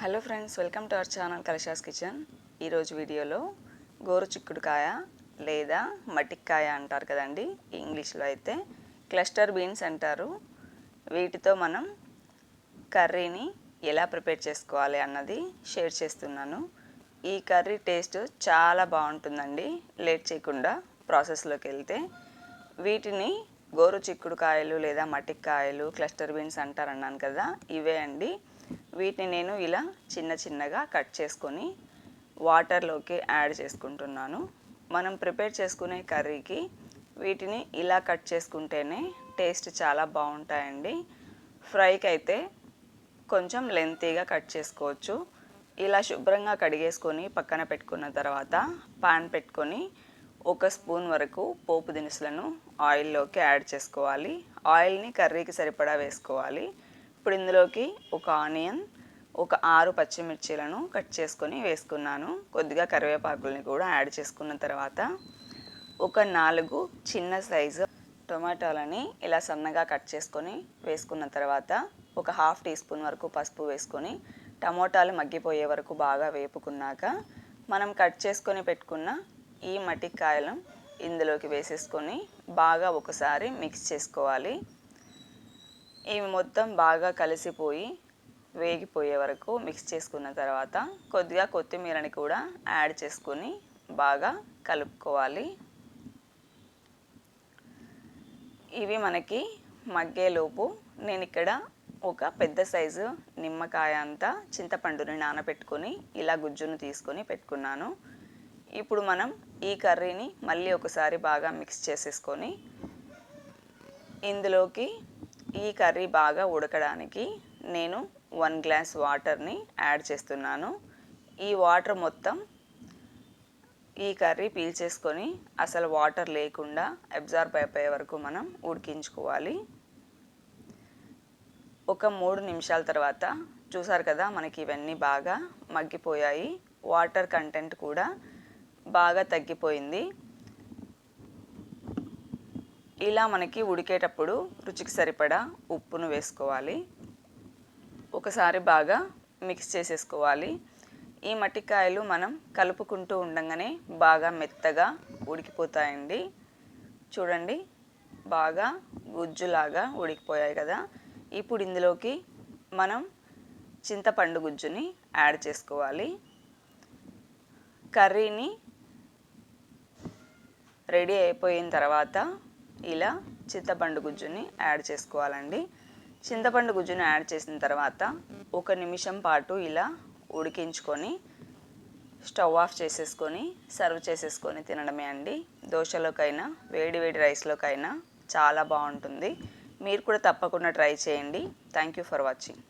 Hello friends welcome to our channel Kalasha's kitchen. ఈరోజు వీడియోలో గోరు చిక్కుడుకాయ లేదా మటిక్కాయ అంటారు కదండి ఇంగ్లీష్లో అయితే క్లస్టర్ బీన్స్ అంటారు. వీటితో మనం కర్రీని ఎలా ప్రిపేర్ చేసుకోవాలి అన్నది షేర్ చేస్తున్నాను. ఈ కర్రీ టేస్ట్ చాలా బాగుంటుందండి లేట్ చేయకుండా ప్రాసెస్లోకి వెళ్తే. వీటిని గోరు చిక్కుడుకాయలు లేదా మటిక్కాయలు క్లస్టర్ బీన్స్ అంటారన్నాను కదా ఇవే అండి. వీటిని నేను ఇలా చిన్న చిన్నగా కట్ చేసుకొని వాటర్లోకి యాడ్ చేసుకుంటున్నాను. మనం ప్రిపేర్ చేసుకునే కర్రీకి వీటిని ఇలా కట్ చేసుకుంటేనే టేస్ట్ చాలా బాగుంటాయండి. ఫ్రైకి అయితే కొంచెం లెంతీగా కట్ చేసుకోవచ్చు. ఇలా శుభ్రంగా కడిగేసుకొని పక్కన పెట్టుకున్న తర్వాత పాన్ పెట్టుకొని ఒక స్పూన్ వరకు పోపు దినుసులను ఆయిల్లోకి యాడ్ చేసుకోవాలి. ఆయిల్ని కర్రీకి సరిపడా వేసుకోవాలి. ఇప్పుడు ఇందులోకి ఒక ఆనియన్ ఒక ఆరు పచ్చిమిర్చీలను కట్ చేసుకొని వేసుకున్నాను. కొద్దిగా కరివేపాకుల్ని కూడా యాడ్ చేసుకున్న తర్వాత ఒక నాలుగు చిన్న సైజు టొమాటోలని ఇలా సన్నగా కట్ చేసుకొని వేసుకున్న తర్వాత ఒక హాఫ్ టీ స్పూన్ వరకు పసుపు వేసుకొని టమోటాలు మగ్గిపోయే వరకు బాగా వేపుకున్నాక మనం కట్ చేసుకొని పెట్టుకున్న ఈ మటికాయలను ఇందులోకి వేసేసుకొని బాగా ఒకసారి మిక్స్ చేసుకోవాలి. ఇవి మొత్తం బాగా కలిసిపోయి వేగిపోయే వరకు మిక్స్ చేసుకున్న తర్వాత కొద్దిగా కొత్తిమీరని కూడా యాడ్ చేసుకొని బాగా కలుపుకోవాలి. ఇవి మనకి మగ్గేలోపు నేను ఇక్కడ ఒక పెద్ద సైజు నిమ్మకాయ అంతా చింతపండుని నానబెట్టుకొని ఇలా గుజ్జును తీసుకొని పెట్టుకున్నాను. ఇప్పుడు మనం ఈ కర్రీని మళ్ళీ ఒకసారి బాగా మిక్స్ చేసేసుకొని ఇందులోకి ఈ కర్రీ బాగా ఉడకడానికి నేను వన్ గ్లాస్ వాటర్ని యాడ్ చేస్తున్నాను. ఈ వాటర్ మొత్తం ఈ కర్రీ పీల్చేసుకొని అసలు వాటర్ లేకుండా అబ్జార్బ్ అయిపోయే వరకు మనం ఉడికించుకోవాలి. ఒక మూడు నిమిషాల తర్వాత చూసారు కదా మనకి ఇవన్నీ బాగా మగ్గిపోయాయి. వాటర్ కంటెంట్ కూడా బాగా తగ్గిపోయింది. ఇలా మనకి ఉడికేటప్పుడు రుచికి సరిపడా ఉప్పును వేసుకోవాలి. ఒకసారి బాగా మిక్స్ చేసేసుకోవాలి. ఈ మట్టికాయలు మనం కలుపుకుంటూ ఉండగానే బాగా మెత్తగా ఉడికిపోతాయండి. చూడండి బాగా గుజ్జులాగా ఉడికిపోయాయి కదా. ఇప్పుడు ఇందులోకి మనం చింతపండు గుజ్జుని యాడ్ చేసుకోవాలి. కర్రీని రెడీ అయిపోయిన తర్వాత ఇలా చింతపండు గుజ్జుని యాడ్ చేసుకోవాలండి. చింతపండు గుజ్జుని యాడ్ చేసిన తర్వాత ఒక నిమిషం పాటు ఇలా ఉడికించుకొని స్టవ్ ఆఫ్ చేసేసుకొని సర్వ్ చేసేసుకొని తినడమే అండి. దోశలోకైనా వేడి వేడి రైస్లోకైనా చాలా బాగుంటుంది. మీరు కూడా తప్పకుండా ట్రై చేయండి. Thank you for watching